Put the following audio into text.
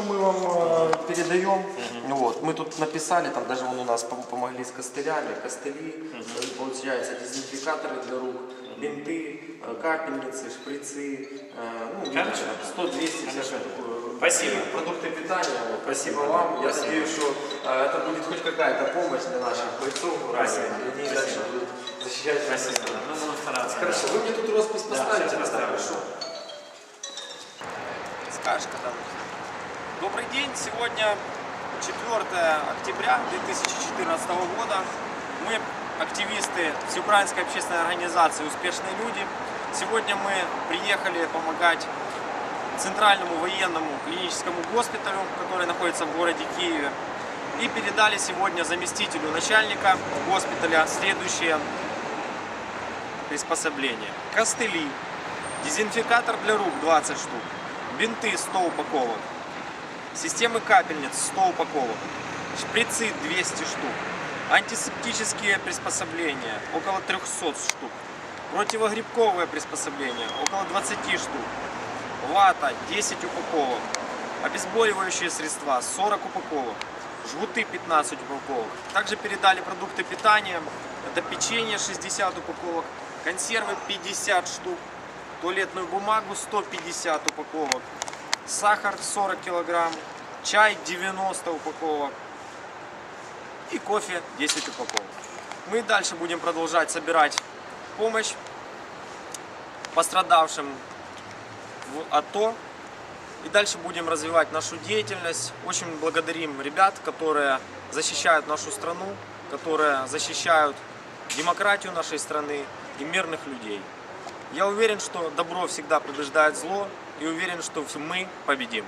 Мы вам э, передаем, ну вот, мы тут написали, там даже вон у нас пом- помогли с костылями, костыли, э, получается дезинфикаторы для рук, бинты, э, капельницы, шприцы, э, ну, Хорошо. 100-200 всякое такое. Спасибо. Продукты питания, вот, спасибо Спасибо. вам. Я Спасибо. надеюсь, что э, это будет хоть какая-то помощь для наших бойцов. Спасибо. Они Спасибо. дальше будут защищать Спасибо. Ну, буду стараться. Хорошо, вы мне тут роспись Да, поставите, тогда поставлю. хорошо. Скажешь, когда Добрый день, сегодня 4 октября 2014 года. Мы активисты Всеукраинской общественной организации «Успешные люди». Сегодня мы приехали помогать Центральному военному клиническому госпиталю, который находится в городе Киеве. И передали сегодня заместителю начальника госпиталя следующее приспособление. Костыли, дезинфикатор для рук 20 штук, бинты 100 упаковок, системы капельниц 100 упаковок, шприцы 200 штук, антисептические приспособления около 300 штук, противогрибковые приспособления около 20 штук, вата 10 упаковок, обезболивающие средства 40 упаковок, жгуты 15 упаковок. Также передали продукты питания, это печенье 60 упаковок, консервы 50 штук, туалетную бумагу 150 упаковок, сахар 40 килограмм, чай 90 упаковок и кофе 10 упаковок. Мы дальше будем продолжать собирать помощь пострадавшим в АТО. И дальше будем развивать нашу деятельность. Очень благодарим ребят, которые защищают нашу страну, которые защищают демократию нашей страны и мирных людей. Я уверен, что добро всегда побеждает зло и уверен, что мы победим.